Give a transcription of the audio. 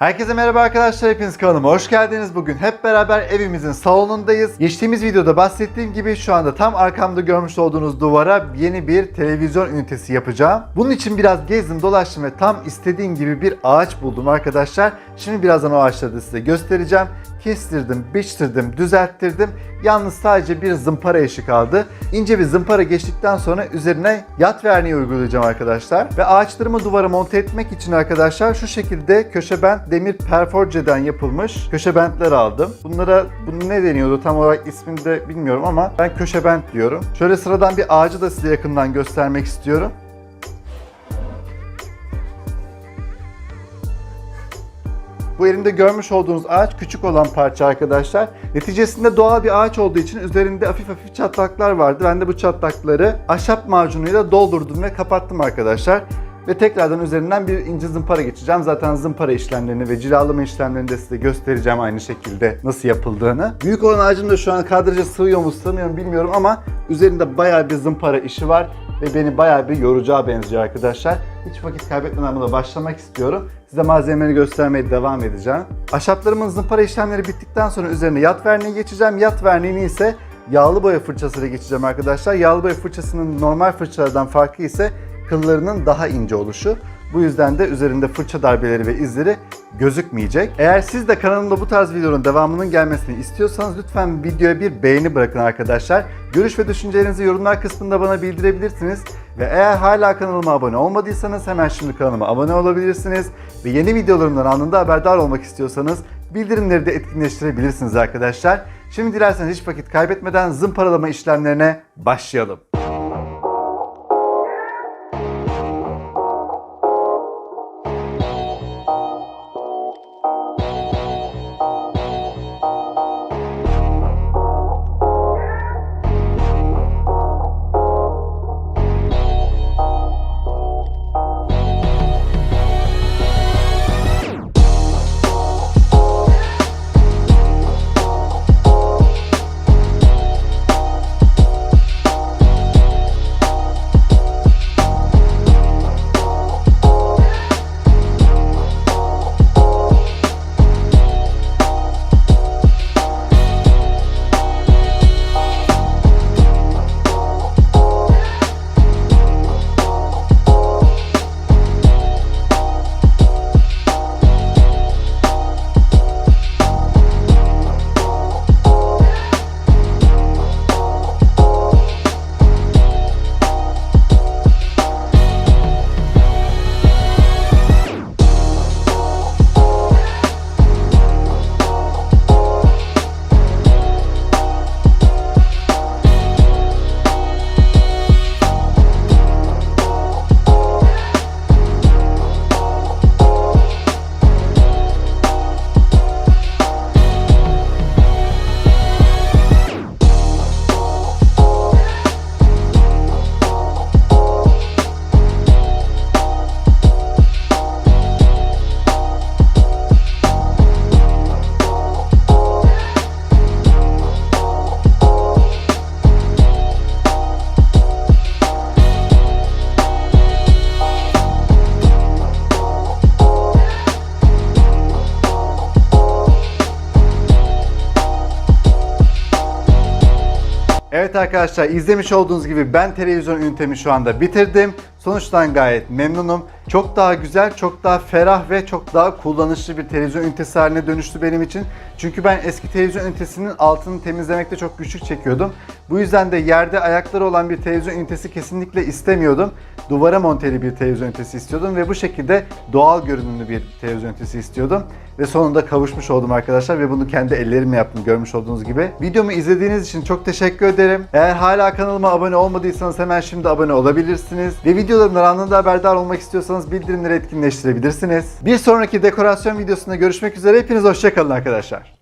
Herkese merhaba arkadaşlar, hepiniz kanalıma hoş geldiniz. Bugün hep beraber evimizin salonundayız. Geçtiğimiz videoda bahsettiğim gibi şu anda tam arkamda görmüş olduğunuz duvara yeni bir televizyon ünitesi yapacağım. Bunun için biraz gezdim dolaştım ve tam istediğim gibi bir ağaç buldum arkadaşlar. Şimdi birazdan o ağaçları da size göstereceğim. Kestirdim, biçtirdim, düzelttirdim. Yalnız sadece bir zımpara işi kaldı. İnce bir zımpara geçtikten sonra üzerine yat verniği uygulayacağım arkadaşlar. Ve ağaçlarımı duvara monte etmek için arkadaşlar şu şekilde köşe bent demir perforjeden yapılmış köşe bentler aldım. Bunlara bunu ne deniyordu tam olarak ismini de bilmiyorum ama ben köşe bent diyorum. Şöyle sıradan bir ağacı da size yakından göstermek istiyorum. Bu elimde görmüş olduğunuz ağaç küçük olan parça arkadaşlar. Neticesinde doğal bir ağaç olduğu için üzerinde hafif hafif çatlaklar vardı. Ben de bu çatlakları ahşap macunuyla doldurdum ve kapattım arkadaşlar. Ve tekrardan üzerinden bir ince zımpara geçeceğim. Zaten zımpara işlemlerini ve cilalama işlemlerini de size göstereceğim aynı şekilde nasıl yapıldığını. Büyük olan ağacım da şu an kadraja sığıyor mu sığmıyor mu bilmiyorum ama üzerinde bayağı bir zımpara işi var ve beni bayağı bir yoracağı benziyor arkadaşlar. Hiç vakit kaybetmeden buna başlamak istiyorum. Size malzemeleri göstermeye devam edeceğim. Ahşaplarımın zımpara işlemleri bittikten sonra üzerine yat verniği geçeceğim. Yat verniğini ise yağlı boya fırçasıyla geçeceğim arkadaşlar. Yağlı boya fırçasının normal fırçalardan farkı ise kıllarının daha ince oluşu. Bu yüzden de üzerinde fırça darbeleri ve izleri gözükmeyecek. Eğer siz de kanalımda bu tarz videoların devamının gelmesini istiyorsanız lütfen videoya bir beğeni bırakın arkadaşlar. Görüş ve düşüncelerinizi yorumlar kısmında bana bildirebilirsiniz. Ve eğer hala kanalıma abone olmadıysanız hemen şimdi kanalıma abone olabilirsiniz. Ve yeni videolarımdan anında haberdar olmak istiyorsanız bildirimleri de etkinleştirebilirsiniz arkadaşlar. Şimdi dilerseniz hiç vakit kaybetmeden zımparalama işlemlerine başlayalım. Evet arkadaşlar izlemiş olduğunuz gibi ben televizyon ünitemi şu anda bitirdim. Sonuçtan gayet memnunum. Çok daha güzel, çok daha ferah ve çok daha kullanışlı bir televizyon ünitesi haline dönüştü benim için. Çünkü ben eski televizyon ünitesinin altını temizlemekte çok güçlük çekiyordum. Bu yüzden de yerde ayakları olan bir televizyon ünitesi kesinlikle istemiyordum. Duvara monteli bir televizyon ünitesi istiyordum ve bu şekilde doğal görünümlü bir televizyon ünitesi istiyordum. Ve sonunda kavuşmuş oldum arkadaşlar ve bunu kendi ellerimle yaptım görmüş olduğunuz gibi. Videomu izlediğiniz için çok teşekkür ederim. Eğer hala kanalıma abone olmadıysanız hemen şimdi abone olabilirsiniz. Ve videolarımdan anında haberdar olmak istiyorsanız bildirimleri etkinleştirebilirsiniz. Bir sonraki dekorasyon videosunda görüşmek üzere. Hepiniz hoşçakalın arkadaşlar.